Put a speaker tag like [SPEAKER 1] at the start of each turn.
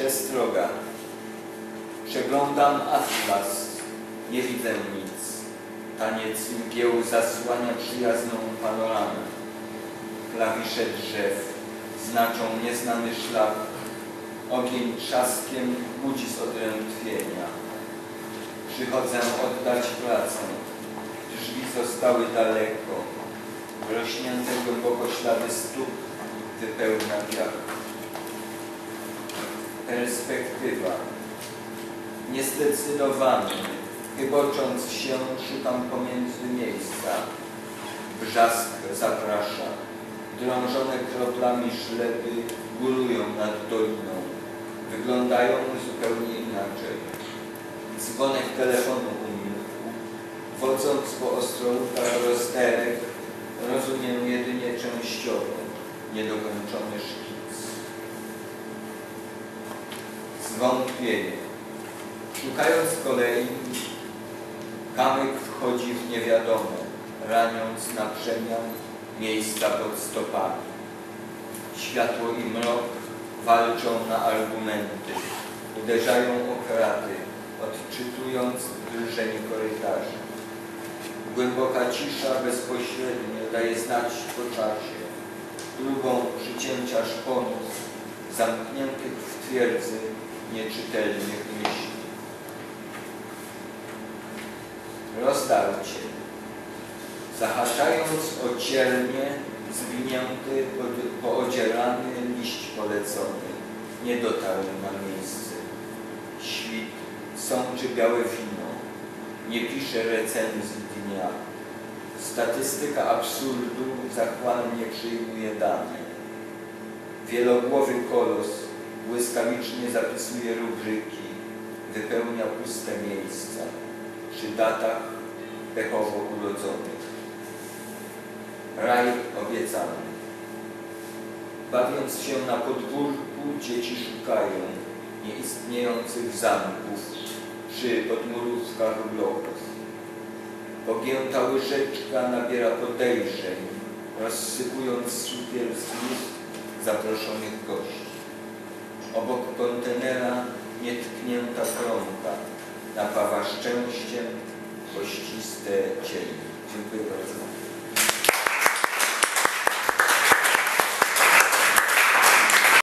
[SPEAKER 1] Przestroga. Przeglądam atlas, nie widzę nic. Taniec mgieł zasłania przyjazną panoramę. Klawisze drzew znaczą nieznany szlak. Ogień trzaskiem budzi z odrętwienia. Przychodzę oddać pracę. Drzwi zostały daleko. Rośnięte głęboko ślady stóp wypełnia wiatr. Perspektywa. Niezdecydowany, chybocząc się, szukam pomiędzy miejsca. Brzask zaprasza. Drążone kroplami szleby górują nad doliną. Wyglądają zupełnie inaczej. Dzwonek telefonu umilkł. Wodząc po ostrołkach rozterek, rozumiem jedynie częściowo niedokończony szkic. Zwątpienie. Szukając kolei, kamyk wchodzi w niewiadome, raniąc na przemian miejsca pod stopami. Światło i mrok walczą na argumenty, uderzają o kraty, odczytując drżenie korytarzy. Głęboka cisza bezpośrednio daje znać po czasie. Drugą przycięcia szponów, zamkniętych w twierdzy nieczytelnych myśli. Rozdarcie. Zahaczając o cielnie, zwinięty, poodzierany liść polecony, nie dotarł na miejsce. Świt sączy białe wino, nie pisze recenzji dnia. Statystyka absurdu zachłannie przyjmuje dane. Wielogłowy kolos błyskawicznie zapisuje rubryki, wypełnia puste miejsca przy datach pechowo urodzonych. Raj obiecany. Bawiąc się na podwórku, dzieci szukają nieistniejących zamków przy podmurówkach bloków. Pogięta łyżeczka nabiera podejrzeń, rozsypując cukier z zaproszonych gości. Obok kontenera nietknięta kromka napawa szczęściem kościste cienie. Dziękuję bardzo.